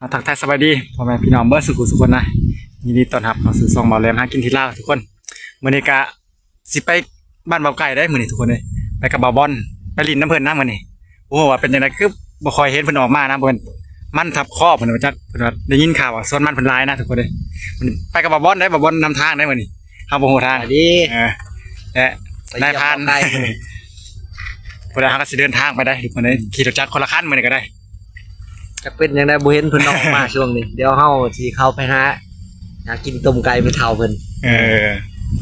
มาทักทายสบายดีพ่อแม่พี่น้องเบิร์ดสุขุสุขคนนะยินดีต้อนรับเข้าสู่ซองเบาแรมหากินที่ลาวทุกคนมื้อนี้กะสิไปบ้านเบาไก่ได้มื้อนี้ทุกคนเลยไปกับเบาบอลไปลินน้ำเพิ่นน้ำมื้อนี้โอ้ว่าเป็นจังไดคือบ่ค่อยเห็นเพิ่นออกมานะเพิ่นมันทับคอเพิ่นว่าจักเพิ่นว่าได้ยินข่าวว่าส่วนมันเพิ่นหลายนะทุกคนเลยมันไปกับเบาบอลได้เบาบอลนำทางได้มื้อนี้เฮาบ่ฮู้ทางสวัสดีเออและนายพรานได้ผู้ใดหาก็สิเดินทางไปได้ทุกคนเลยขี่รถจักรคนละคันมื้อนี้ก็ได้ จะเป็นยังไงบ่เห็นเพิ่นออกมาช่วงนี้ เดี๋ยวเฮาสิเข้าไปหาหากินต้มไก่ไปเท่าเพิ่นเออ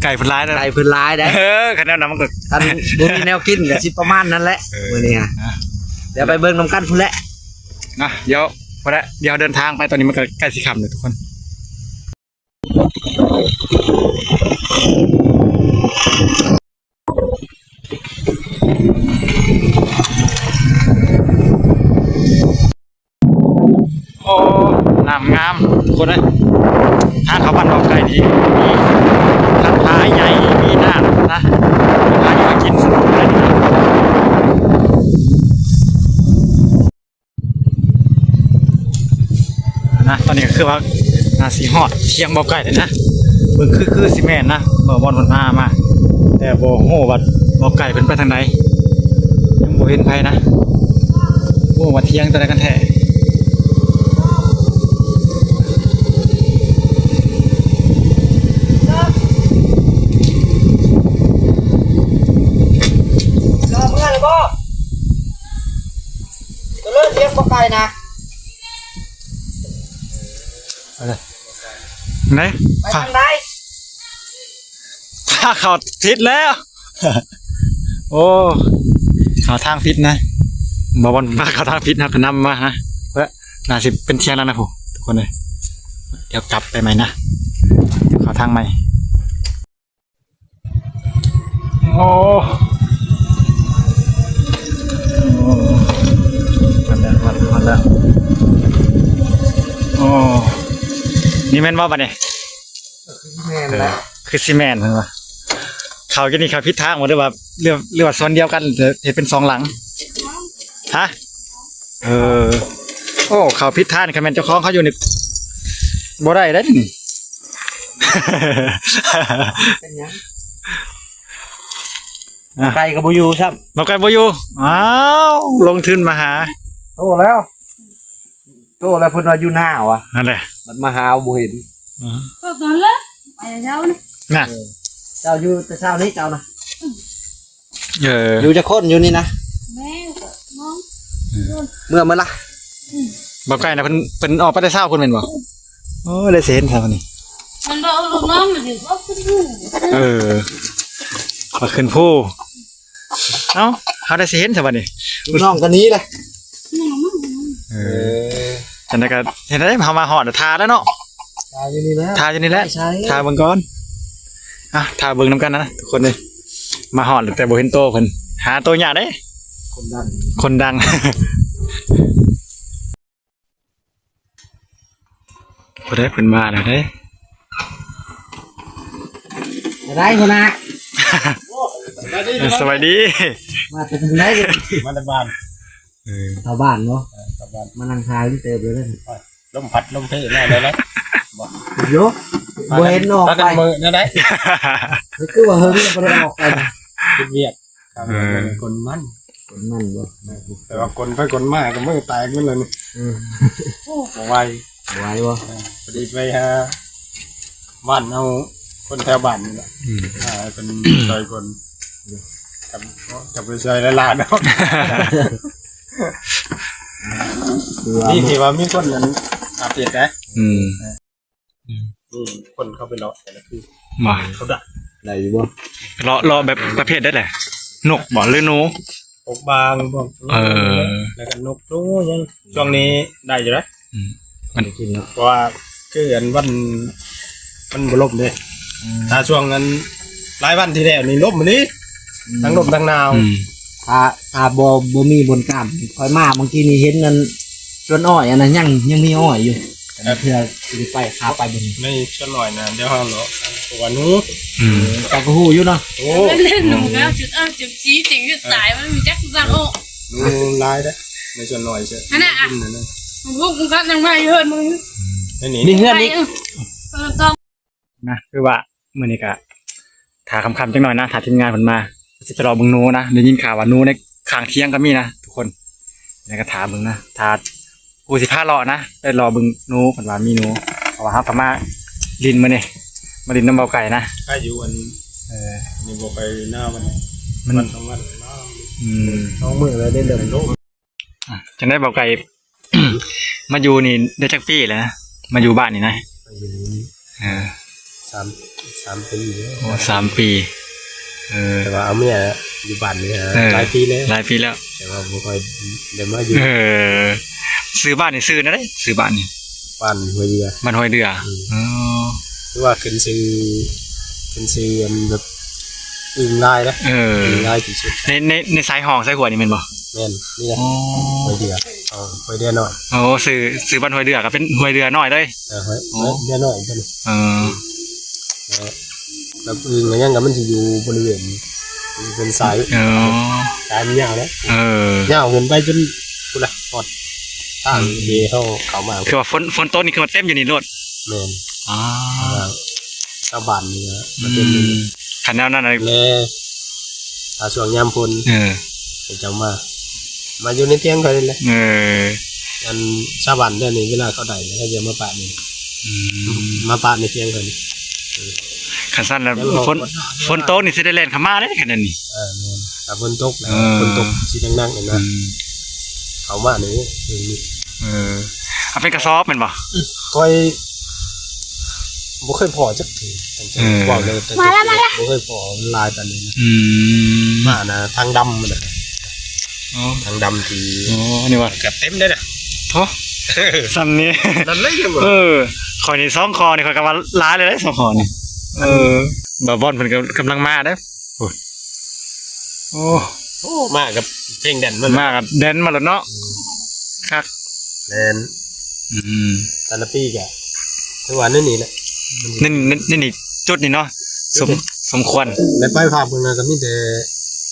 ไก่เพิ่นหลายนะไก่เพิ่นหลายได้เออคะแนนนำมันก็ท่านบ่มีแนวกินก็สิประมาณนั้นแหละเออมื้อนี้ฮะนะเดี๋ยวไปเบิ่งนํกันพุ่นแหละนะเดี๋ยวพอละเดี๋ยวเดินทางไปตอนนี้มันก็ใกล้สิค่ำเลยทุกคน คนเลยทางเขาบ้านเราไกลดีมีทางพายใหญ่มีหน้ำนะพาอยู่กินสนุกเลยนะนะตอนนี้ก็คือว่านาสีฮอดเที่ยงบ่ใกล้เลยนะเบิ่งคือคือสิแม่นนะบ่บอลเพิ่นพามาแต่บ่ฮู้ว่าบ่ไกลเพิ่นไปทางใดยังบ่เห็นไผนะบ่รู้ว่าเที่ยงแต่ใดกันแท้ ก็เมื่อเลยบ่ก็ เลิกเลี้ยงบ่ไก่นะไหนไปพาทางใดพาเข้าผิดแล้ว โอ้เข้าทางผิดนะบ่บอลพาเข้าทางผิดนะก็นำมานะเพื่อน่าสิเป็นเที่ยงแล้วนะผมทุกคนเลยเดี๋ยวกลับไปใหม่นะเดี๋ยวเข้าทางใหม่โอ้โอ้มันแล้ว มันมันแล้วโอ้นี่แม่นว่าปะเนี่ยแม่นแล้วคือซีเมนต์เหรอเขาจะนี่เขาพิษทางหมดเลยว่าเรือเรือว่าโซนเดียวกันหรือเห็นเป็นสองหลังฮะเออโอ้เขาพิษทางนี่คะแนนเจ้าของเขาอยู่ในบ่ได้ได้นี่เป็นหยังอะไก่ก็บ่อยู่ครับบอกกันบ่อยู่อ้าวลงทุนมาหา โตแล้ว โตแล้วเพิ่นว่าอยู่หน้าว่ะนั่นแหละมันมาหาบ่เห็นก็ตอนละไปเช้านะน่ะเจ้าอยู่แต่เช้านี้เจ้านะเอออยู่จะคนอยู่นี่นะแม่ก็น้องเมื่อมื้อละบอกไก่นะเพิ่นเพิ่นออกไปได้เช้าคนเป็นบ่โอ้เลยเสียเห็นครับนี่ มันบอกลูกน้องมันถึงก็ขึ้นอยู่เออมาขึ้นผู้เอ้าเขาได้เสียเห็นครับนี่ลูกน้องก็หนี้เลยน้องมัน เออจันได้ก็เห็นได้เฮามาหอดทาแล้วเนาะชายอยู่นี่แล้วทาอยู่นี่แหละใช่ทาเบิ่งก่อนอะทาเบิ่งนํกันนะทุกคนเลยมาหอดแต่บ่เห็นโตเพิ่นหาโตยากเด้ คนดันคนดังบ่ได้เพิ่นมาแล้วเด้ได้คนนะสวัสดี มาแต่ถึงได้เลยมาในบ้านเออชาวบ้านเนาะกลับบ้าน มานั่งทายที่เติมเลยเลยลมพัดลมเพลแน่เลยนะโยบเห็นออกถ้าไปกันมือนั่นได้คือว่าเฮิงบ่ได้ออกไปนะเป็นเวียดครับเป็นคนมันคนนั่นบ่แต่ว่าคนไปคนมาก็มือแตกนั่นเลยนี่อืมบ่ไหวไหวบ่พอดีไปฮะบ้านเอาคนแถวบ้านนี่แหละอืมอ่าเป็นซอยคนกับกับไปซอยละลานเนาะคือว่า นี่ที่ว่ามีคนนั้นอาเปียดนะอืมนี่คนเข้าไปเลาะแต่ละคือมาเขาดักได้อยู่บ่รอรอแบบประเภทได้แหละนกบ่หรือหนูพกบางพวกเออ แล้วก็นกตู้ยังช่วงนี้ได้อยู่นะมันกินเนาะเพราะว่าคืออันวันมันบ่ลมเลยถ้าช่วงนั้นหลายวันที่แล้วนี่ลมมันนี้ทั้งลมทั้งหนาวอืมถ้าถ้าบ่บ่มีบนกล้ามคอยมาบางทีนี่เห็นนั่น สวนอ้อยอันนั้นยังยังมีอ้อยอยู่แต่เพื่อสิไปขาไปบนไม่ชั่หน่อยนะเดี๋ยวห้ามเหรอเพราะว่าหนูอืมแต่ก็ฮู้อยู่เนาะโอ้เล่นหนูแล้วจุดอ้าวจุดชี้จริงจุดตายมันมีจักรจังโอ้หนูลายได้ไม่ชั่หน่อยใช่อันน่ะอะนั่นนะพวกมึงก็ยังไม่เฮินมึงนั่นนี่มีเงื่อนอีกเออต้องนะคือว่ามื้อนี้ก็ถาคำๆจังหน่อยนะถาทีมงานเพิ่นมาสิจะรอเบิ่งหนูนะได้ยินข่าวว่าหนูในข้างเที่ยงก็มีนะทุกคนแล้วก็ถามเบิ่งนะถา กูสิพารอนะได้รอเบิ่งหนูเพิ่นว่ามีหนูเพราะว่าเฮาก็มาลินมื้อนี้มาลินน้ำเบาไก่นะถ้าอยู่อันเออนี่บ่ไปหน้ามันมันวันสองวันหน้าอืมน้องมือเลยได้เดินโลกอะจังได้เบาไก่ มาอยู่นี่ได้จักปีแล้วนะมาอยู่บ้านนี่นะอยู่เออสามสามปีแล้วโอ้สามปี เออแต่ว่าเอาเมียอยู่บ้านนี่ฮะเออหลายปีแล้วหลายปีแล้ว แต่ว่าบ่ค่อยเดี๋ยวมาอยู่เออซื้อบ้านนี่ซื้อนะเด้ซื้อบ้านนี่บ้านหัวเรือบ้านห้อยเดืออ๋อหรือว่าขึ้นซื้อขึ้นซื้ออันแบบอึ่งลายนะเอออึ่งลายที่สุดในในในสายห้องสายหัวนี่แม่นบ่แม่นนี่นะอ๋อหัวเรือเอาหัวเรือหน่อยโอ้ซื้อซื้อบ้านห้อยเดือก็เป็นห้อยเดือน้อยเลยเออหัวหัวเรือหน่อยกันเออแล้วอึ่งอะไรยังกับมันจะอยู่บริเวณเป็นสายเออสายมันยาวนะเออยาวเงินไปจนกูละหมดทางเดีเขาเขามาคือว่าฝนฝนตกนี่คือว่าเต็มอยู่นี่รถแม่นอ๋อว่าชาวบ้านนี่นะอืมันเป็นมคันแนวนั้นน่ะแล่อาช่วงยามพลเออเป็นจังมา มาอยู่ในเตียงเขาเลยแหละเอออันชาวบ้านเดี๋ยวนี้เวลาเขาได้เนี่ยเขาจะมาปะนี่อืมมาปะในเตียงเขานี่ คันสั้นแล้วฝนฝนตกนี่สิได้เล่นเข้ามาเลยขนาดนี้ เออแม่นถ้าฝนตกนะเออฝนตกสีดังๆเนี่ยอืนะมเขามานี่อึ่งนี่เออเอาเป็นกระสอบแม่นบ่ ค่อยบ่เคยพอจักทีตั้งแต่เออบอกเลยตั้งแต่เด็กบ่เคยพอลายตอนนี้นะอืมมานะทางดำมันนะอ๋อทางดำที่อ๋อนี่ว่าเกือบเต็มได้น่ะโถซ้ำนี่ นั่นเลยยังบ่เออคอยนี่สองคอนี่คอยกำลังล้าเลยได้สองคอนี่ เออบาบอนเพิ่นก็กำลังมาเด้อโอ้ยโอ้โอ้มากับเพลงแดนมันมากับแดนมาแล้วเนาะคักแดนอืมแต่ละปีแกทุกวันนั่นนี่แหละนี่นี่นี่นี่จุดนี่เนาะสมสมควรและไปภาพเพิ่นน่ะก็มีแต่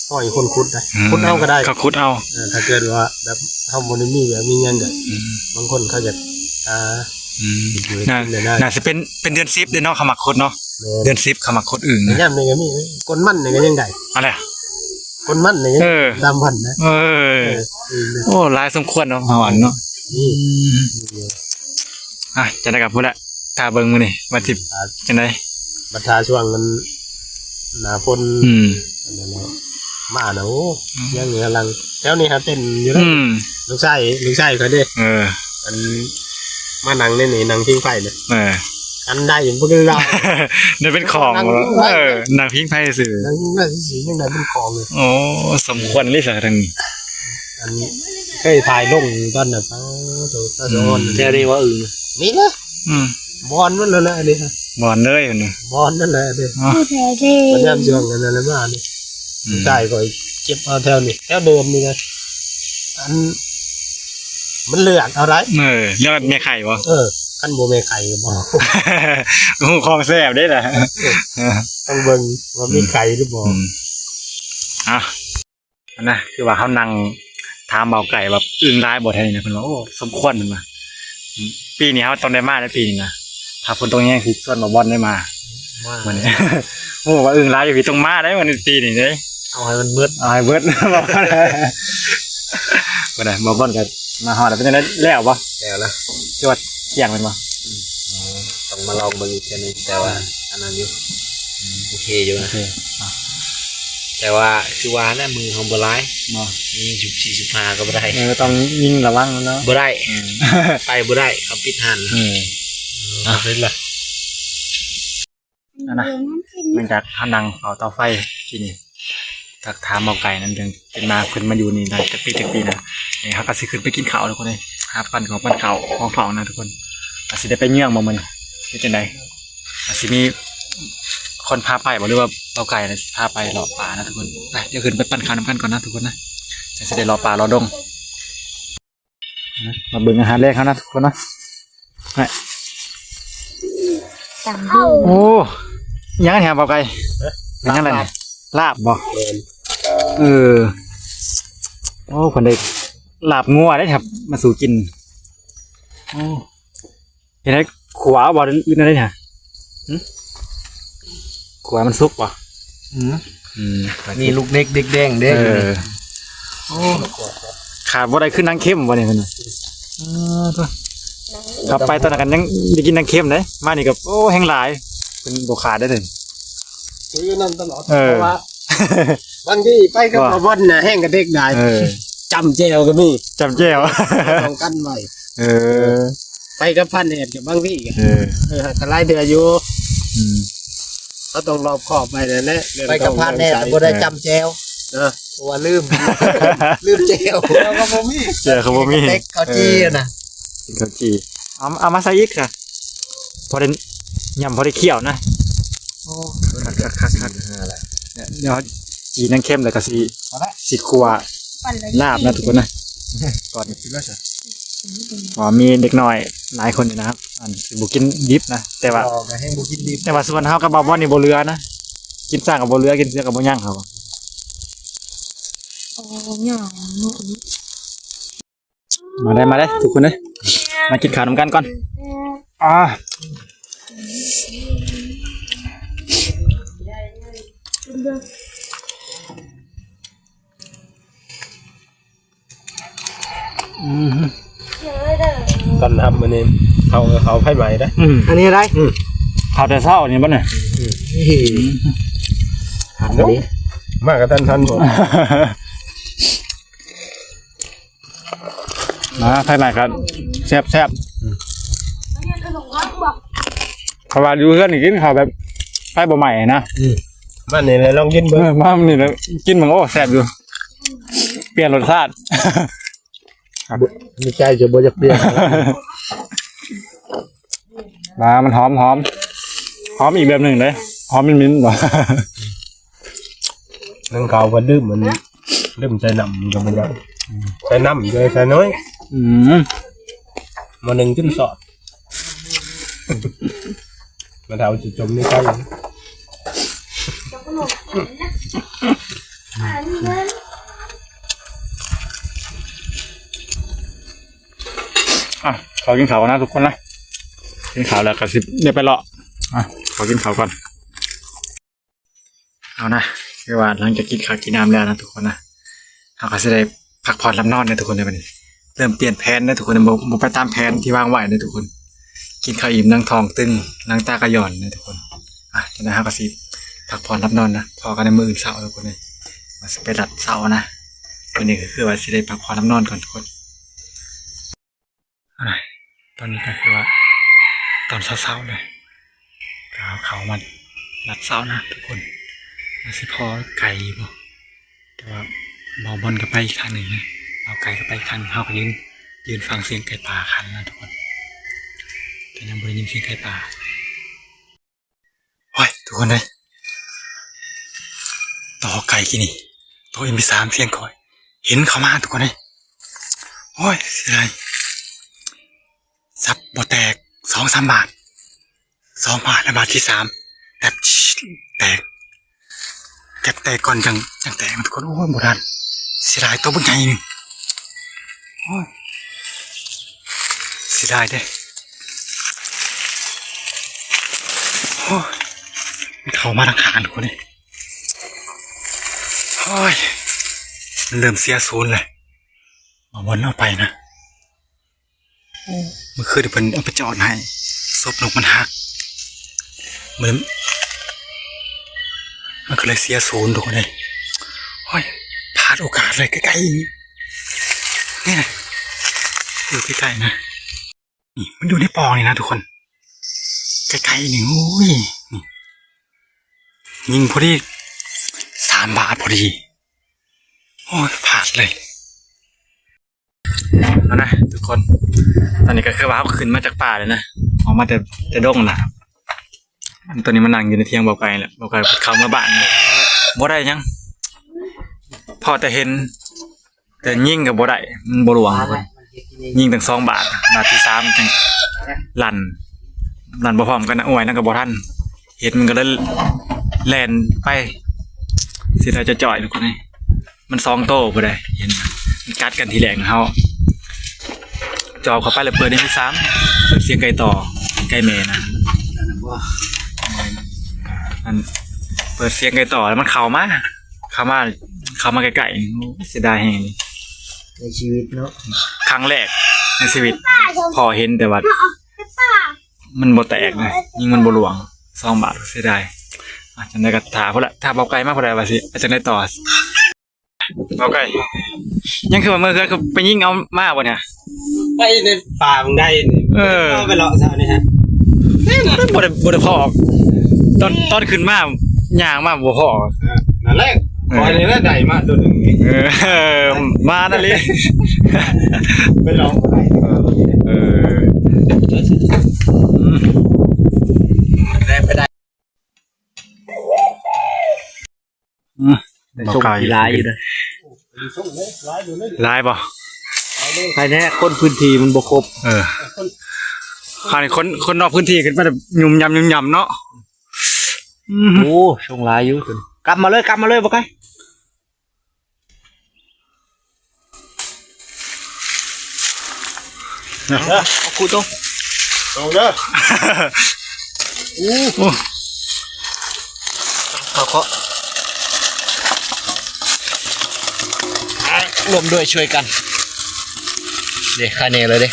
ห้อยคนขุดได้ขุดเอาก็ได้เขาคุดเอาเออถ้าเกิดว่าแบบเฮาบ่ได้มีแบบมีเงินก็อืมบางคนเขาจะอ่าอืมอยู่น่าเลยได้น่าจะเป็นเป็นเดือนซิปเดือนเนาะขมักคดเนาะแม่ เดือนซิปขมักคดอื่นแต่นะยามนี่ก็มีคนมั่นนี่ก็ยังได้อะไรอะคนมั่นนี่เออตามพันนะเออเออเออโอ้หลายสมควรเนาะหวานเนาะนี่อะจะได้กับพูดละตาเบิ่งมือนี่วันสิบจังไดบัตรช่วงมันหนาฝนอืมอันนั้นแหละมานะโอ้ยังเหลือลังแถวนี้ฮะเต้นอยู่นะอืมลูกชายลูกชายเขาเด้เออ อันมานั่งนี่นี่นั่งพิงไฟเนี่ยเออ อันได้ยังบ่ได้เราได้เป็นของนั่งเหรอพิงไพ่เออนางพิงไพ่สื่อนั่งน่าสิสียังได้เป็นของเลย โอ้สมควรเลยสักทางนี้อันเคยถ่ายลงตอนน่ะป้าโตตาโซนแค่นี้ว่าอึ่งนี่นะอืมบอลนั่นแหละนะอันนี้ฮะบอนเลยอันนี้บอลนั่นแหละเด้อ๋อแท้เด้มันยามช่วงกันนั่นแหละมานี่อืมใช่ก็เก็บเอาแถวนี้แถวเดิมนี่นะอัน มันเลือกเอาไรเออเรียกว่าเมียไข่วะเออ ขั้นโบเมไข่ก็บอกหูคลองแซ่บได้แหละต้องเบิ่งว่ามีไข่หรือเปล่าอืมอะอันนะคือว่าเขานั่งถามเบาไก่แบบอึ้งร้ายบทแทนนี่นะเพิ่นว่าโอ้สมควรมันมาอืมปีนี้เขาต้องได้มาในปีนี้นะถ้าฝนตรงนี้คือส่วนบาบอลได้มาว่าวันนี้โอ้ว่าอึ้งร้ายอยู่พี่ต้องมาได้วันนี้ปีนี้เด้เอาให้มันมืดเอาให้เบิร์ดบอกว่าอะไรวันนี้บาบอลกันมาหอดแล้วเป็นยังไงแล้วปะแล้วละที่ว่า เที่ยงเป็นปะต้องมาลองเบิ่งอีกแค่นึงแต่ว่าอันนั้นอยู่โอเคอยู่โอนะเคอะแต่ว่าคือว่านะมือของบ่ร้ายเนาะยิงฉุบสี่สิบห้าก็บ่ได้เออต้องยิงระวังแล้วเนาะบ่ได้อืมไปบ่ได้เขาปิดหันเอออะ เป็นละอันนะ หลังจากเขานังเอาเตาไฟที่นี่ทักถามเบาไก่นั่นเองเป็นมาขึ้นมาอยู่นี่ได้จากปีจากปีนะนี่เขาก็สิขึ้นไปกินข้าวทุกคนเลย หาปั่นของปั่นข้าวของเผานะทุกคนอาจสิได้ไปเยื่องมามันเป็นจังไดอาจสิมีคนพาไปบอกหรือว่าเบาไก่นะพาไปหลอป่านะทุกคนไปเดี๋ยวขึ้นไปปั่นข้าวน้ำกันก่อนนะทุกคนนะจะสิได้รอป่ารอดงนะมาเบิ่งอาหารแรกเขานะทุกคนนะไปจังเข้าโอ้ยังไงเนี่ยเบาไก่ยังไงเนี่ยลาบบ่เดินเออโอ้คนเด็ก ลาบงัวได้ครับ มาสู่กินโอ้เห็นไหมขวาบ่หรืออะไรเนี่ยหึขวามันสุกป่ะอืมอืมมีลูกเล็กเด็กแดงเด้เออโอ้ขาดบ่ได้ขึ้นนางเข้มบ่เนี่ยเพิ่นน่ะเออตัวขับไปตอนนั้นกันยังได้กินนางเข้มเลยมานี่กับโอ้แห้งหลาย เป็นบ่ขาดได้เลยอยู่นั่นตลอดเออเพราะว่าบางทีไปกับว่าบ่บอนน่ะแห้งกระเด็กได้เออ จำเจวก็มีจำแจ้วต้องกันไว้เออ ไปกับพันเอ็ดกับบางทีก็เออเออก็หลายเดือนอยู่อืมก็ต้องรอบขอบไปนั่นแหละเรื่องไปกับพันแน่บ่ได้จำแจวเออเพราะว่าลืม ลืมแจวแล้วก็บ่มีเจอเขาบ่มีเต็กเขาจี้อะนะกินข้าวจีเอาเอามาใส่อีกค่ะพอได้ยำพอได้เคี่ยวนะโอ้คักคักคักคักเนี่ยเดี๋ยวจีนางเข้มเลยก็สิสิครัว ปั่นเลยลาบนะทุกคนนะก่อนอ๋อมีเด็กน้อยหลายคนอยู่นะครับอันสิบุกินดิบนะแต่ว่ารอมาให้บุกินดิบแต่ว่าส่วนเฮากับบาบอนนี่บ่เรือนะกินสร้างกับบ่เรือกินเสือกับบ่ย่างเขาโอ้ยหนูมาได้มาได้ทุกคนเลยมากินข้าวนํกันก่อนอ่าอืม ตอนทำมันนี่เขาเขาไพ่ใหม่ได้อืมอันนี้อะไรข้าวแต่เช้านี่บ่เนี่ยนี่หันดิมากกับท่านท่านผมมาไทยใหม่ครับแซ่บแซ่บเพราะว่าอยู่เพื่อนนี่กินข้าวแบบไฟบ่ใหม่นะมันนี่เลยลองกินเอเบิ่งอมามันนี่แล้วกินมันโอ้แซ่บอยู่ เปลี่ยนรสชาติ มีใจจะบ่จะเปลี่ยนมามันหอมหอมหอมอีกแบบหนึ่งเลยหอมมิ้นมิ้นๆว่ะนึ่งเขาก็ดื่มมันดื่มใส่น้ำก็มันยังใส่น้ำเลยใส่น้อยอืมมาหนึ่งจิ้มสอดมาเท่าจะจมนี่ใกล้ ขอกินข้าวก่อนนะทุกคนนะกินข้าวแล้วก็สิบเดี๋ยวไปเลาะอะขอกินข้าวก่อนเอานะคือว่าหลังจากกินข้าวกินน้ำแล้วนะทุกคนนะเราก็จะได้พักผ่อนลับนอนนะทุกคนในวันนี้เริ่มเปลี่ยนแผนนะทุกคนบ่บ่ไปตามแผนที่วางไว้นะทุกคน กินข้าวอิ่มนั่งทองตึงนั่งตากระหย่อนนะทุกคนอะจะนะฮะก็สิพักผ่อนรับนอนนะพอกันในมืออื่นเสาทุกคนเลยมาสิไปดัดเสานะวันนี้ก็คือว่าสิได้พักผ่อนรับนอนก่อนทุกคนอะไร ตอนนี้ก็คือว่าตอนเช้าๆเลยก็เอาเขามันดัดเสาร์นะทุกคนมาสิพอไก่บ่แต่ว่าเมาบอลก็ไปอีกทางหนึ่งนะเอาไก่ก็ไปอีกทางหนึ่งเขาก็ยืนยืนฟังเสียงไก่ป่าคันนะทุกคนแต่ยังไม่ได้ยินเสียงไก่ป่าโอ้ยทุกคนเลยต่อไก่กี่นี่ตัวเอ็มพีสามเสียงคอย เห็นเขามาทุกคนเลยโอ้ยเสียดาย ซับบแตกสองสามบาทสองบาทและบาทที่สามแต่แตกแกแตกก่อนจังจังแตกนะทุกคนโอ้ยโบราณเสียดายตัวบุญใหญ่หนึ่งโอ้ยเสียดายเด้โอ้ยเขามาทางขางทุกคนเลยโอ้ยมันเริ่มเสียศูนย์เลยมาวนเอาไปนะ เมื่อคืนเดี๋ยวเพิ่นเอาไปจอดให้ศพนกมันหักเหมือนมันก็เลยเสียศูนย์ทุกคนเลยโอ้ยพลาดโอกาสเลยใกล้ๆนี้นี่นะอยู่ใกล้ๆนะนี่มันอยู่ในปองนี่นะทุกคนใกล้ๆนี่โอ้ยนี่ยิงพอดีสามบาทพอดี โอ้ยพลาดเลย แล้วนะทุกคน ตอนนี้ก็คือว้าวขึ้นมาจากป่าเลยนะออกมาแต่แต่ดงนะอันตัวนี้มันนั่งอยู่ในเทียงเบาไกลแหละเบาไกลเขามาบ้านนะบ่ได้ยัง พอแต่เห็น แต่ยิ่งกับบ่ได้มันบ่หลวงยิ่งตั้งสองบาทบาทที่สามจังลันลันบ่พร้อมกันนะอ้ยนั่นก็บ่ทันเห็นมันก็เลยแลนไปสิเราจะจ่อยทุกคนนี่มันสองโต้บ่ได้เห็นมันกัดกันทีแรกนะเฮา จอบเข้าไปแล้วเปิดในที่สามเปิดเสียงไก่ต่อไก่แม่นะอันเปิดเสียงไก่ต่อแล้วมันเข้ามาเข้ามาเข้ามาไกลๆโอ้เสียดายแฮงในชีวิตเนาะครั้งแรกในชีวิต พอเห็นแต่ว่ามันบ่แตกนะยิงมันบ่หลวงสองบาทเสียดายอาจจะได้กระถาพุ่นละถ้าเบาไกลมากพอได้ว่าสิอาจจะได้ต่อเบาไกลยังคือว่าเมื่อคืนคือไปยิงเอามาบ่เนี่ย ไปในป่ามึงได้นี่เออาไปเลาะซะนี่ฮะบ่ได้บ่ได้พอออกตอนตอนขึ้นมาย่างมาบ่พอออกอ่านั่นแหละปล่อยนี่แหละได้มาตัวหนึงนี่เออมานั่นเลยไปลองไปเออได้ไปได้อืมแต่ชมกีฬาอยู่เลยส่งเลยหลายอยู่เลย ลายบ่ ภายในคนพื้นที่มันบ่ครบเออคราวนี้คนคนนอกพื้นที่ขึ้นมาแบบยุ่มยำยุ่มยำเนาะอืมโอ้ชงหลายอยู่ตัวนี้กลับมาเลยกลับมาเลยบ่ไกลเอาคูตรงตรงเด้อโอ้เขาก็รวมด้วยช่วยกัน เด็กคาเนเลยเด้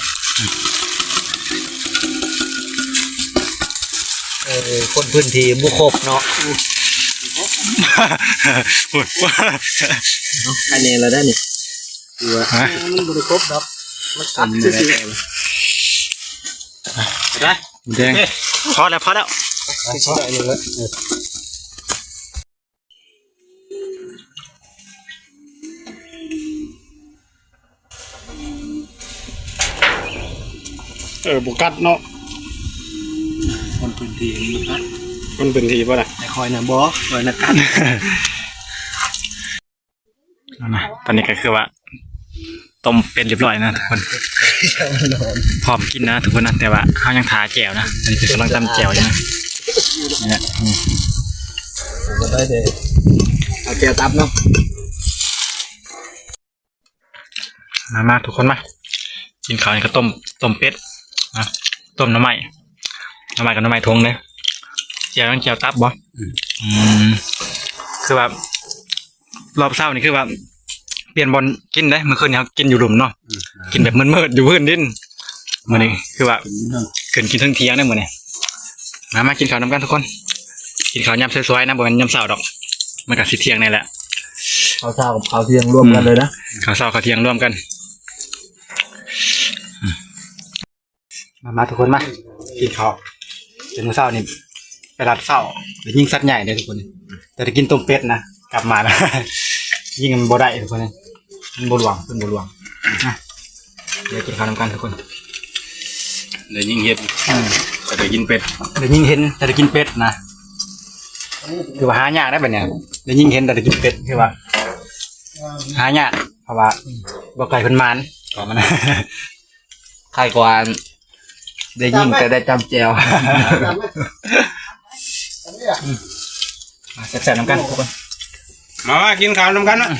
เออคนพื้นที่บุครบเนาะคาเนเลยได้นี่คือว่าฮะมันบริครบครับมันตัดซื่อได้แดงพอแล้วพอแล้วเขาได้เลย เออบุกัดเนาะๆคนพื้นที่มันตัดมันเป็นทีป่ะล่ะแต่คอยนะบอคอยนะกันเอานะตอนนี้ก็คือว่าต้มเป็นเรียบร้อยนะทุกคน พร้อมกินนะทุกคนนะแต่ว่าข้าวยังทาแจวนะอันนี้คือกำลังตำแจวอยู่นะเนี่ยอืมก็ได้เด้เอาเจียวตับเนาะมามาทุกคนมากินข้าวนี่ก็ต้มต้มเป็ด นะต้มน้ำใหม่น้ำใหม่กับน้ำใหม่ทงเลยแจวต้องแจวตับบ่อืมคือแบบรอบเช้านี่คือแบบเปลี่ยนบอลกินได้เมื่อคืนนี้เขากินอยู่หลุมเนาะกินแบบมืดๆอยู่พื้นดินมื่อนี้คือว่าเกินกินทั้งเที่ยงได้หมดเนี่ยมามากินข้าวน้ำกันทุกคน กินข้าวยำสวยๆนะบ่แม่นยำเสาดอกมันกับสิเที่ยงนี่แหละข้าวเช้ากับข้าวเที่ยงรวมกันเลยนะข้าวเสาข้าวเที่ยงร่วมกันอืม มามาทุกคนมากินข้าวเป็นมื้อเช้านี่ไปรัดเสาไปยิงสัตว์ใหญ่เลยทุกคน แต่จะกินต้มเป็ดนะกลับมานะยิงมันบ่ได้ทุกคนเลยมันบ่หลวงเป็นบ่หลวงนะเดี๋ยวกินข้าวน้ำกันทุกคนเดี๋ยวยิ่งเฮ็ดอืมแต่เดี๋ยวยินเป็ดเดี๋ยวยิ่งเห็นแต่จะกินเป็ดนะคือว่าหายากได้แบบเนี้ยเดี๋ยวยิ่งเห็นแต่จะกินเป็ดคือว่าหายากเพราะว่าบ่ไก่เพิ่นมานก่อนมันใครกว่า ได้ยิ่งแต่ได้จำแจวมาแซ่บๆน้ำกันทุกคนมามากินข้าวน้ำกันนะ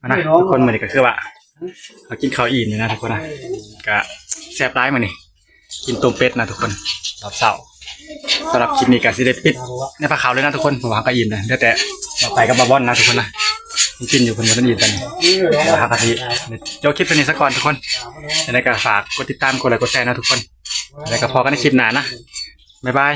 มานะทุกคนมื้อนี้ก็คือว่าเรากินข้าวอิ่มเลยนะทุกคนนะก็แซ่บร้ายมื้อนี้กินต้มเป็ดนะทุกคนรอบเช้าสำหรับคลิปนี้ก็สิได้ปิดในผ้าขาวเลยนะทุกคนผมว่าก็อิ่มนะเดี๋ยวแต่เราไปกับบาบอนนะทุกคนนะยัง กินอยู่คนเดียวนั่นอิ่กันเดี๋ยวหากะทิเดี๋ยวคลิปตัวนี้สักก่อนทุกคนยังไงก็ฝากกดติดตามกดไลค์กดแชร์นะทุกคนแล้วก็พอกันในคลิปหน้านะบ๊ายบาย